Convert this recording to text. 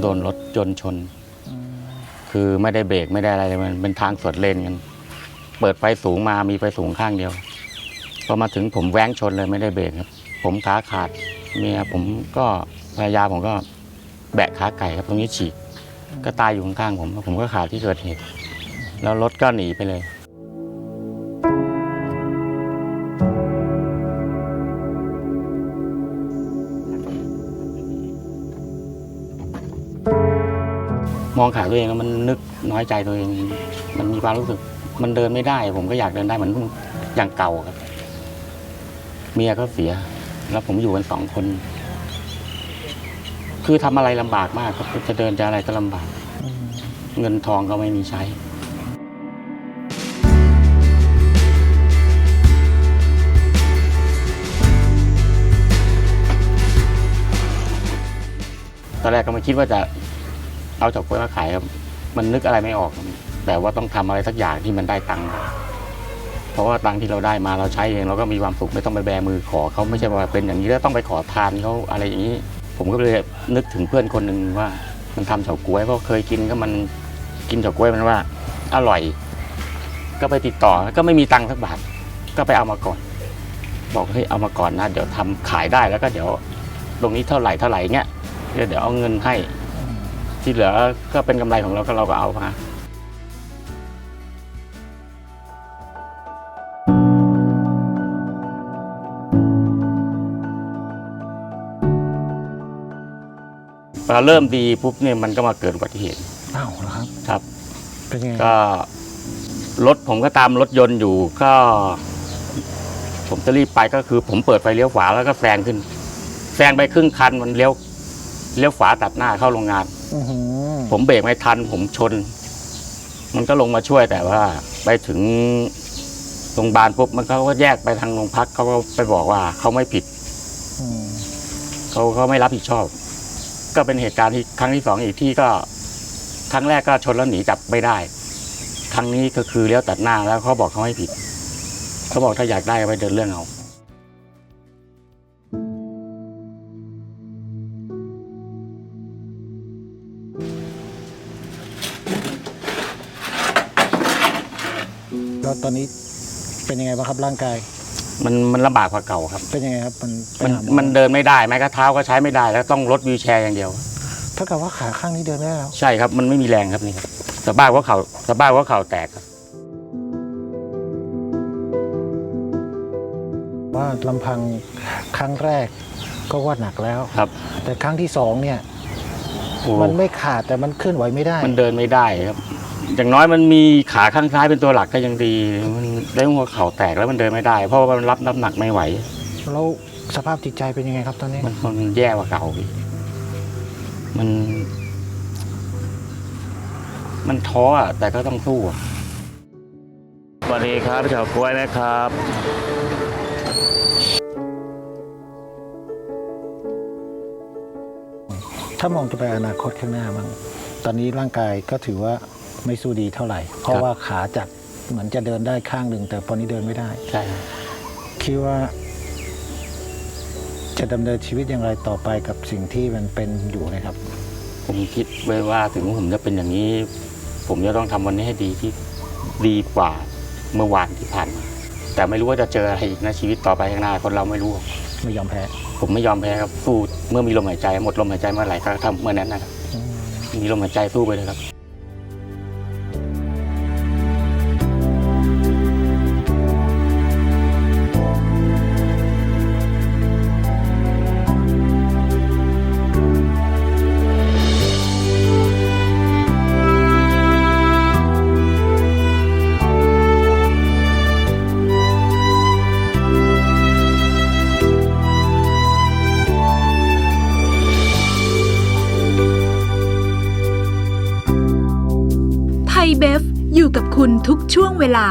โดนรถยนชน คือไม่ได้เบรกไม่ได้อะไรเลยมันเป็นทางสวนเลนกัน เปิดไฟสูงมามีไฟสูงข้างเดียวพอมาถึงผมแว้งชนเลยไม่ได้เบรกครับ ผมขาขาดเมียผมก็ภรรยาผมก็แบะขาไก่ครับตรงนี้ฉีกก็ตายอยู่ข้างๆผม ผมก็ขาดที่เกิดเหตุ แล้วรถก็หนีไปเลย มองขาตัวเองแล้วมันนึกน้อยใจตัวเอง มันมีความรู้สึก มันเดินไม่ได้ ผมก็อยากเดินได้เหมือนอย่างเก่าครับ เมียก็เสีย แล้วผมอยู่กันสองคน คือทำอะไรลำบากมากครับจะเดินจะอะไรก็ลำบาก เงินทองก็ไม่มีใช้ตอนแรกก็ไม่คิดว่าจะ เอาเฉาก๊วยมาขายครับ มันนึกอะไรไม่ออกแต่ว่าต้องทำอะไรสักอย่างที่มันได้ตังค์เพราะว่าตังค์ที่เราได้มาเราใช้เองเราก็มีความสุขไม่ต้องไปแบมือขอเขาไม่ใช่ว่าเป็นอย่างนี้แล้วต้องไปขอทานเขาอะไรอย่างนี้ ผมก็เลยนึกถึงเพื่อนคนหนึ่งว่า มันทำเฉาก๊วยเพราะเคยกินก็มันกินเฉาก๊วยมันว่า อร่อย ก็ไปติดต่อก็ไม่มีตังค์สักบาทก็ไปเอามาก่อน บอกเฮ้ยเอามาก่อนนะ เดี๋ยวทำขายได้แล้วก็เดี๋ยวตรงนี้เท่าไหร่เท่าไหร่เงี้ยเดี๋ยวเอาเงินให้ ที่เหลือก็เป็นกำไรของเราก็เราก็เอามาพอเริ่มดีปุ๊บเนี่ยมันก็มาเกิดอุบัติเหตุอ้าวเหรอครับครับ เป็นยังไงก็รถผมก็ตามรถยนต์อยู่ก็ ผมจะรีบไปก็คือ ผมเปิดไฟเลี้ยวขวาแล้วก็แซงขึ้นแซงไปครึ่งคันมันเลี้ยว เลี้ยวขวาตัดหน้าเข้าโรงงาน อื้อหือผมเบรกไม่ทัน ผมชน มันก็ลงมาช่วยแต่ว่า ไปถึงโรงพยาบาลปุ๊บมันเขาก็แยกไปทางโรงพักเขาก็ไปบอกว่าเขาไม่ผิดอืมเขาเขาไม่รับผิดชอบ ก็เป็นเหตุการณ์ที่ครั้งที่สองอีกที่ก็ครั้งแรกก็ชนแล้วหนีจับไม่ได้ ครั้งนี้ก็คือเลี้ยวตัดหน้าแล้วเขาบอกเขาไม่ผิดเขาบอกถ้าอยากได้ก็ไปเดินเรื่องเอา แล้วตอนนี้เป็นยังไงบ้างครับร่างกาย มันมันลำบากกว่าเก่าครับ เป็นยังไงครับ มันไปมันหาหอมันเดินไม่ได้แม้กระเท้าก็ใช้ไม่ได้แล้วต้องรถวีลแชร์อย่างเดียว เท่ากับว่าขาข้างนี้เดินไม่ได้แล้ว ใช่ครับ มันไม่มีแรงครับนี่ครับสะบ้าว่าเข่าสะบ้าว่าเข่าแตกครับว่าลำพังครั้งแรกก็ว่าหนักแล้ว ครับแต่ครั้งที่สองเนี่ย โอ้มันไม่ขาดแต่มันเคลื่อนไหวไม่ได้ มันเดินไม่ได้ครับ อย่างน้อยมันมีขาข้างซ้ายเป็นตัวหลักก็ยังดีมันได้หัวเข่าแตกแล้วมันเดินไม่ได้ เพราะว่ามันรับน้ำหนักไม่ไหว แล้วสภาพจิตใจเป็นยังไงครับตอนนี้ มันมันแย่กว่าเก่าพี่มัน มันท้ออะแต่ก็ต้องสู้อะสวัสดีครับเฉากล้วยนะครับ ถ้ามองจะไปอนาคตข้างหน้ามั้งตอนนี้ร่างกายก็ถือว่า ไม่สู้ดีเท่าไหร่ เพราะว่าขาจัดเหมือนจะเดินได้ข้างหนึ่ง แต่ตอนนี้เดินไม่ได้ใช่ครับคิดว่า จะดำเนินชีวิตอย่างไรต่อไปกับสิ่งที่มันเป็นอยู่นะครับ ผมคิดไว้ว่าถึงผมจะเป็นอย่างนี้ ผมจะต้องทำวันนี้ให้ดีที่ดีกว่าเมื่อวานที่ผ่านมาแต่ไม่รู้ว่าจะเจออะไรอีกนะชีวิตต่อไปข้างหน้าคนเราไม่รู้ไม่ยอมแพ้ ผมไม่ยอมแพ้ครับสู้เมื่อมีลมหายใจหมดลมหายใจเมื่อไหร่ก็ทำเมื่อนั้นนะครับอืมมีลมหายใจสู้ไปเลยครับ เบฟอยู่กับคุณทุกช่วงเวลา